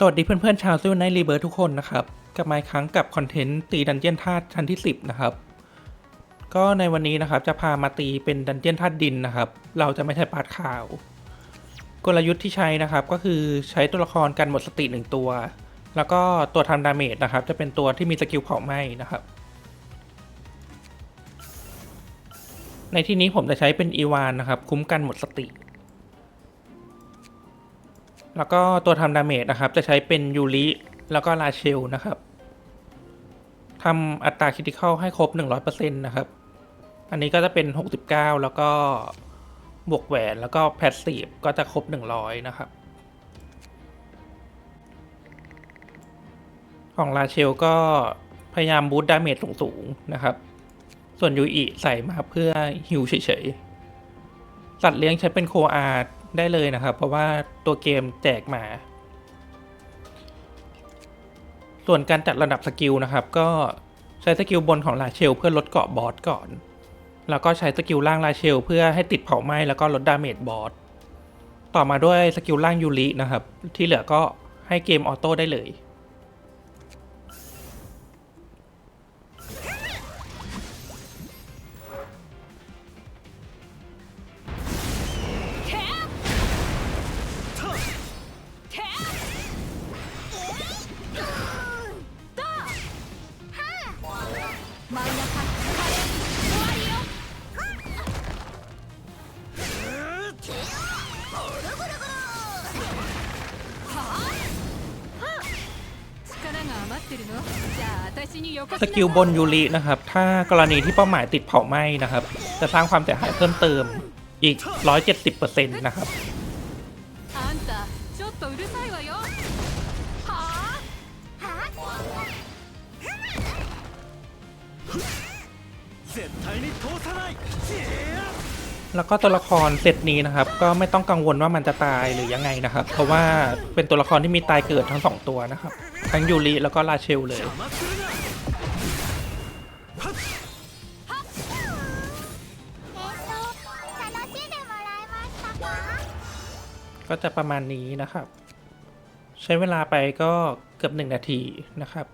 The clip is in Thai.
สวัสดีเพื่อนๆชาวซิลไนรีเบิร์ทุกคนนะครับ กลับมาอีกครั้งกับคอนเทนต์ตีดันเจียนธาตุชั้นที่ 10 นะครับ ก็ในวันนี้นะครับจะพามาตีเป็นดันเจียนธาตุดินนะครับ เราจะไม่ใช้ปาดข่าว กลยุทธ์ที่ใช้นะครับก็คือใช้ตัวละครกันหมดสติหนึ่งตัว แล้วก็ตัวทำดาเมจนะครับ จะเป็นตัวที่มีสกิลเผาไหม้นะครับ ในที่นี้ผมจะใช้เป็นอีวานนะครับ คุ้มกันหมดสติ แล้วก็ตัวทำดาเมจนะครับ จะใช้เป็นยูริแล้วก็ลาเชลนะครับทำอัตราคิติคอลให้ครบ 100%นะครับ อันนี้ก็จะเป็น 69 แล้วก็บวกแหวนแล้วก็แพสซีฟก็จะครบ 100 นะครับ ของลาเชลก็พยายามบูตดาเมจสูงๆนะครับ ส่วนยูอิใส่มาเพื่อฮิวเฉยๆ สัตว์เลี้ยงใช้เป็นโคอาร์ ได้เลยนะครับ เพราะว่าตัวเกมแจกมา ส่วนการจัดระดับสกิลนะครับ ก็ใช้สกิลบนของลาเชล เพื่อลดเกาะบอสก่อน แล้วก็ใช้สกิลล่างลาเชล เพื่อให้ติดเผาไหม้แล้วก็ลดดาเมจบอสต่อมาด้วยสกิลล่างยูรินะครับ ที่เหลือก็ให้เกมออโต้ได้เลย 真ん中カレー終わりよ力が余ってるのじゃあ私によこしส な กิลบนยูรินะครับ ถ้ากรณีที่เป้าหมายติดเผาไหม้นะครับ จะสร้างความเสียหายเพิ่มเติมอีก 170%นะครับ แล้วก็ตัวละครเซตนี้นะครับ ก็ไม่ต้องกังวลว่ามันจะตายหรือยังไงนะครับ เพราะว่าเป็นตัวละครที่มีตายเกิดทั้งสองตัวนะครับ ทั้งยูริแล้วก็ราเชลเลย ก็จะประมาณนี้นะครับ ใช้เวลาไปก็เกือบหนึ่งนาทีนะครับ